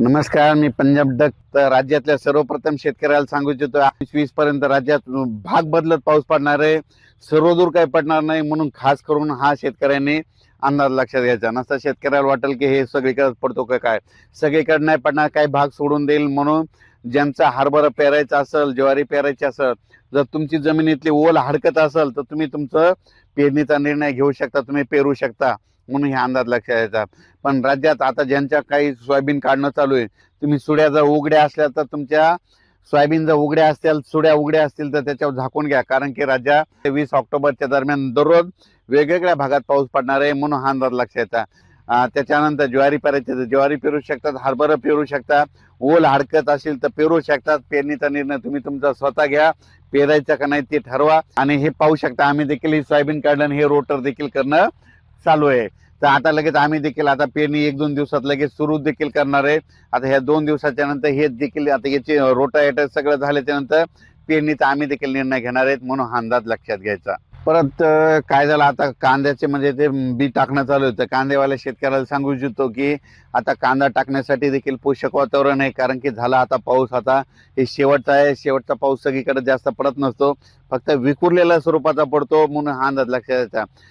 नमस्कार मी पंजाब डक तर राज्यातल्या सर्वप्रथम शेतकऱ्याला सांगू इच्छितो वीस पर्यंत राज्यात भाग बदलत पाऊस पडणार आहे. सर्वदूर काही पडणार नाही म्हणून खास करून हा शेतकऱ्यांनी अंदाज लक्षात घ्यायचा. नसता शेतकऱ्याला वाटेल की हे सगळीकडे पडतो का काय? सगळीकडे नाही पडणार काही भाग सोडून देईल म्हणून ज्यांचा हरभरा पेरायचा असेल ज्वारी पेरायची असेल जर तुमची जमिनीतली ओल हडकत असेल तर तुम्ही तुमचं पेरणीचा निर्णय घेऊ शकता तुम्ही पेरू शकता. म्हणून हे अंदाज लक्षात येतात पण राज्यात आता ज्यांच्या काही सोयाबीन काढणं चालू आहे तुम्ही सुड्या जर उघड्या असल्या तर तुमच्या सोयाबीन जर उघड्या असतील सुड्या उघड्या असतील तर त्याच्यावर झाकून घ्या. कारण की राज्यात वीस ऑक्टोबरच्या दरम्यान दररोज वेगवेगळ्या भागात पाऊस पडणार आहे म्हणून हा अंदाज लक्षात येतात त्याच्यानंतर ज्वारी पेरायची तर ज्वारी पेरू शकतात हरभरं पेरू शकतात ओल हडकत असेल तर पेरू शकतात. पेरणीचा निर्णय तुम्ही तुमचा स्वतः घ्या पेरायचा का नाही ते ठरवा. आणि हे पाहू शकता आम्ही देखील ही सोयाबीन काढलं आणि हे रोटर देखील करणं चालू आहे. तर आता लगेच आम्ही देखील आता पेरणी एक दोन दिवसात लगेच सुरू देखील करणार आहे. आता ह्या दोन दिवसाच्या नंतर हे देखील आता याचे रोटा सगळं झाल्याच्यानंतर पेरणीचा आम्ही देखील निर्णय घेणार आहेत म्हणून हा अंदाज लक्षात घ्यायचा. परत काय झालं आता कांद्याचे म्हणजे ते बी टाकणं चालू होतं कांदेवाल्या शेतकऱ्याला सांगू इच्छितो की आता कांदा टाकण्यासाठी देखील पोषक वातावरण आहे. कारण की झाला आता पाऊस आता हे शेवटचा आहे. शेवटचा पाऊस सगळीकडे जास्त पडत नसतो. फक्त विखुरलेल्या स्वरूपाचा पडतो म्हणून हा अंदाज लक्षात घ्यायचा.